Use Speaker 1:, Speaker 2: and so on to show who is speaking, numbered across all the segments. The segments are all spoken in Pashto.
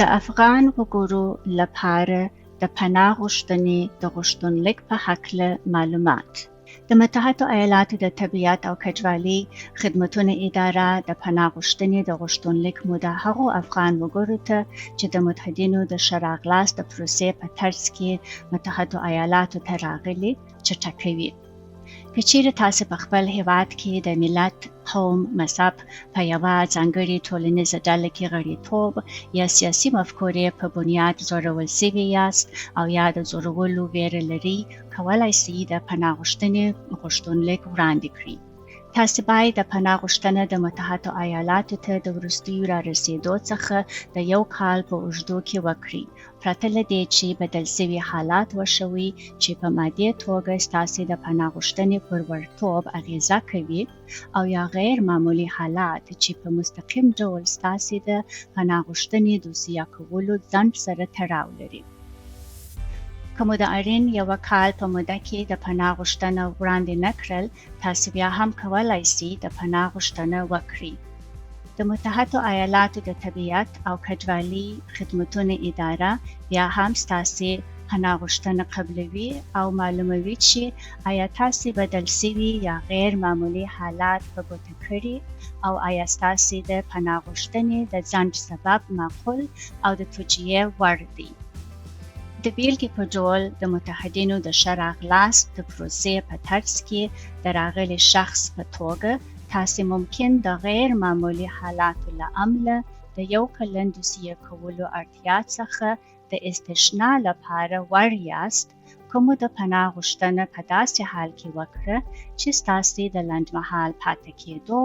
Speaker 1: د افغان وګړو لپاره د پناه غوښتنې د غوښتنلیک په هکله معلومات. د متحدو ایالاتو د طبیعت او کډوالۍ خدمتونو اداره د پناه غوښتنې د غوښتنلیک موده هغو افغان وګړو ته چې د متحدینو د شراغلاس د پروسې په ترڅ کې متحدو ایالاتو ته راغلي چټکوي که چیرې تاسو په خپل هیواد کې د ملت قوم مذهب په یوه ځانګړي ټولنیزه ډله کې غړیتوب یا سیاسي مفکورې په بنیاد زورول سوي یاست او یا د زورولو ویره لري کولای شئ د پناه غوښتنې غوښتنلیک وړاندې کړئ تاسو باید د پناه غوښتنه د متحدو ایالاتو ته د وروستیو را رسیدو څخه د یو کال په اوږدو کې وکړئ پرته له دې چې بدل شوي حالات وشوي چې په مادي توګه ستاسو د پناه غوښتنې پر ورتوب اغیزه کوي او یا غیر معمولی حالات چې په مستقیم ډول ستاسو د پناه غوښتنې دوسیه کولو ځنډ سره تړاو لري که مو د اړین یو کال په موده کې د پناه غوښتنه وړاندې نه کړل تاسو بیا هم کولای شئ د پناه غوښتنه وکړئ. د متحدو ایالاتو د طبیعت او کډوالۍ خدمتونو اداره بیا هم ستاسو پناه غوښتنه قبلوي او معلوموي چې آیا تاسو بدل شوي یا غیر معمولی حالات په ګوته کړي او آیا ستاسو د پناه غوښتنې د ځنډ سبب معقول او د توجیه وړ دی د بیلګې په ډول د متحدینو د شرع اغلاس د پروسې په ترڅ کې د راغلي شخص په توګه تاسو ممکن د غیر معمولی حالاتو له امله د یو کلن دوسیه کولو اړتیا څخه د استثناء لپاره وړ یاست. کوم د پناه غوښتنه په داسې حال کې وکړه چې ستاسو د لنډمهال پاتې کېدو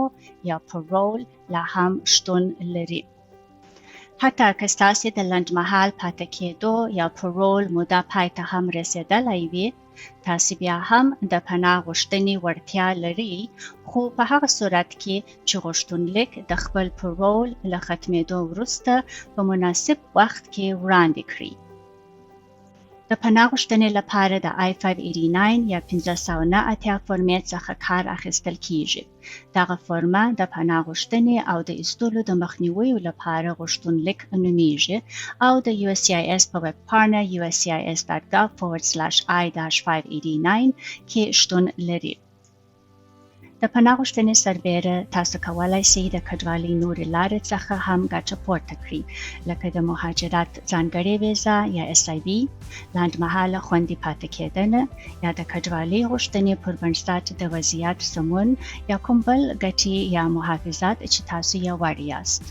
Speaker 1: یا پرول لا هم شتون لري حتی که ستاسو د لنډمهال پاتې کېدو یا پرول موده پای ته هم رسیدلی وي تاسو بیا هم د پناه غوښتنې وړتیا لري خو په هغه صورت کې چې غوښتنلیک د خپل پرول له ختمېدو وروسته په مناسب وخت کې وړاندې کړئ د پناه غوښتنې لپاره د I-589 یا 1509 اتیا فورمې څخه کار اخیستل کیږي. دغه فورمه د پناه غوښتنې او د ایستلو د مخنیوي لپاره غوښتنلیک نومیږي او د USCIS په ویب پاڼه uscis.gov/i-589 کې شتون لري. د پناه غوښتنې سربېره تاسو کولای شئ د کډوالۍ نورې لارې څخه هم ګټه پورته کړئ لکه د مهاجرت ځانګړې ویزا یا اس ای بي لنډمهاله خوندي پاتې کېدنه یا د کډوالۍ غوښتنې پر بنسټ د وضعیت سمون یا کوم بل ګټې یا محافظات چې تاسو یې وړ یاست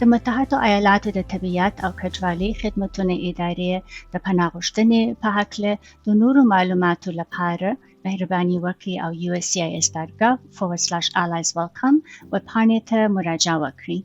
Speaker 1: د متحدو ایالاتو د طبیعت او کډوالۍ خدمتونو ادارې د پناه غوښتنې په هکله د نورو معلوماتو لپاره mehribaniyakili.uscis.gov forward slash allies welcome ve Parnete Murajawa Vakri.